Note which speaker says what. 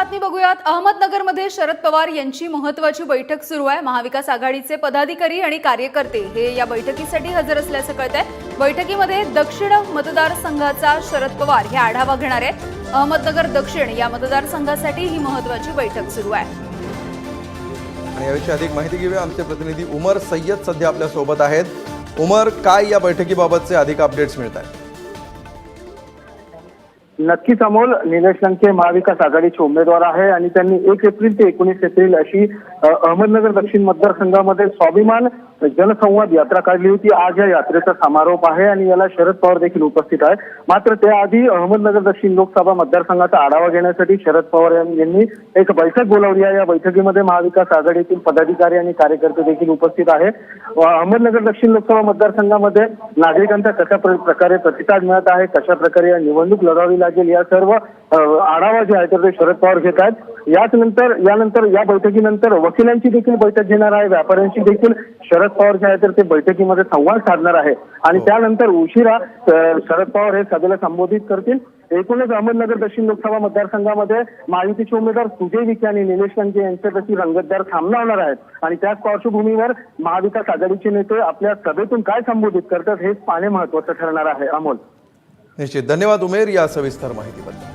Speaker 1: बातमी बघूयात. अहमदनगरमध्ये शरद पवार यांची महत्वाची बैठक सुरू आहे. महाविकास आघाडीचे पदाधिकारी आणि कार्यकर्ते हे या बैठकीसाठी हजर असल्याचं कळत आहे बैठकीमध्ये दक्षिण मतदारसंघाचा शरद पवार हे आढावा घेणार आहेत. अहमदनगर दक्षिण या मतदारसंघासाठी ही महत्वाची बैठक सुरू आहे.
Speaker 2: आणि याविषयी अधिक माहिती घेऊया. आमचे प्रतिनिधी उमर सय्यद सध्या आपल्यासोबत आहेत. उमर काय या बैठकीबाबतचे अधिक अपडेट्स मिळत आहेत
Speaker 3: नक्कीच अमोल निलेश लंके महाविकास आघाडीचे उमेदवार आहे आणि त्यांनी एक एप्रिल ते एकोणीस एप्रिल अशी अहमदनगर दक्षिण मतदारसंघामध्ये स्वाभिमान जनसंवाद यात्रा काढली होती. आज या यात्रेचा समारोप आहे आणि याला शरद पवार देखील उपस्थित आहे. मात्र त्याआधी अहमदनगर दक्षिण लोकसभा मतदारसंघाचा आढावा घेण्यासाठी शरद पवार यांनी एक बैठक बोलावली आहे. या बैठकीमध्ये महाविकास आघाडीतील पदाधिकारी आणि कार्यकर्ते देखील उपस्थित आहे. अहमदनगर दक्षिण लोकसभा मतदारसंघामध्ये नागरिकांचा कशा प्र- प्रकारे प्रतिसाद मिळत आहे कशा प्रकारे या निवडणूक लढावी लागेल या सर्व आढावा जे आहे तर ते शरद पवार घेत आहेत. याच नंतर यानंतर या बैठकीनंतर वकिलांची देखील बैठक घेणार आहे. व्यापाऱ्यांशी देखील शरद पवार जे आहे तर ते बैठकीमध्ये संवाद साधणार आहे. आणि त्यानंतर उशिरा शरद पवार हे सभेला संबोधित करतील. एकूणच अहमदनगर दक्षिण लोकसभा मतदारसंघामध्ये महायुतीचे उमेदवार सुजय विखे आणि निलेश लंके यांच्यापैकी रंगतदार सामना होणार आहेत. आणि त्याच पार्श्वभूमीवर महाविकास आघाडीचे नेते आपल्या सभेतून काय संबोधित करतात हेच पाहणे महत्वाचं ठरणार आहे. अमोल.
Speaker 2: निश्चित. धन्यवाद उमेर या सविस्तर माहितीबद्दल.